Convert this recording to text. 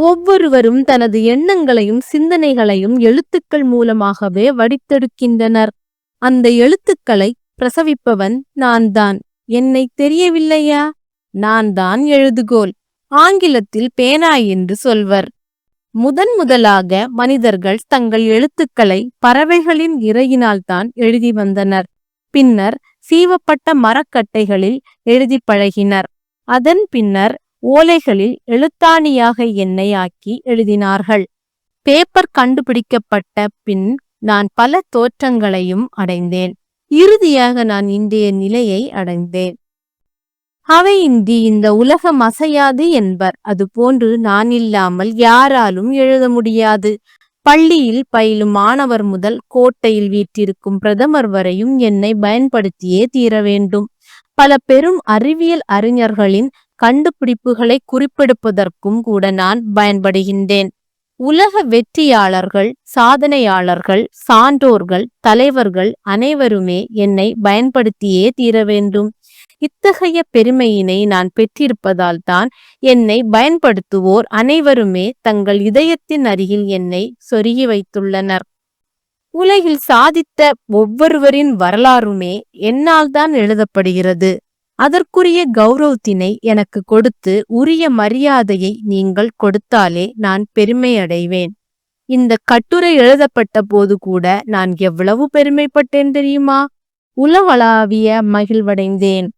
ஒவ்வொருவரும் தனது எண்ணங்களையும் சிந்தனைகளையும் எழுத்துக்கள் மூலமாகவே வடித்தெடுக்கின்றனர். அந்த எழுத்துக்களை பிரசவிப்பவன் நான் தான் என்னை தெரியவில்லையா? நான் தான் எழுதுகோல் ஆங்கிலத்தில் பேனா என்று சொல்வர். முதன் முதலாக மனிதர்கள் தங்கள் எழுத்துக்களை பறவைகளின் இறையினால்தான் எழுதி வந்தனர். பின்னர் சீவப்பட்ட மரக்கட்டைகளில் எழுதி பழகினர். அதன் பின்னர் ஓலைகளில் எழுத்தாணியாக என்னை ஆக்கி எழுதினார்கள். பேப்பர் கண்டுபிடிக்கப்பட்ட பின் நான் பல தோற்றங்களையும் அடைந்தேன். இறுதியாக நான் இன்றைய நிலையை அடைந்தேன். அவை இந்தி இந்த உலகம் அசையாது என்பர். அதுபோன்று நான் இல்லாமல் யாராலும் எழுத முடியாது. பள்ளியில் பயிலும் மாணவர் முதல் கோட்டையில் வீற்றிருக்கும் பிரதமர் வரையும் என்னை பயன்படுத்தியே தீர வேண்டும். பல பெரும் அறிவியல் அறிஞர்களின் கண்டுபிடிப்புகளை குறிப்பெடுப்பதற்கும் கூட நான் பயன்படுகின்றேன். உலக வெற்றியாளர்கள் சாதனையாளர்கள் சான்றோர்கள் தலைவர்கள் அனைவருமே என்னை பயன்படுத்தியே தீர வேண்டும். இத்தகைய பெருமையினை நான் பெற்றிருப்பதால் தான் என்னை பயன்படுத்துவோர் அனைவருமே தங்கள் இதயத்தின் அருகில் என்னை சொருகி வைத்துள்ளனர். உலகில் சாதித்த ஒவ்வொருவரின் வரலாறுமே என்னால் தான் எழுதப்படுகிறது. அதற்குரிய கௌரவத்தினை எனக்கு கொடுத்து உரிய மரியாதையை நீங்கள் கொடுத்தாலே நான் பெருமை அடைவேன் இந்த கட்டுரை எழுதப்பட்ட போது கூட நான் எவ்வளவு பெருமைப்பட்டேன் தெரியுமா? உலவளாவிய மகிழ்வடைந்தேன்.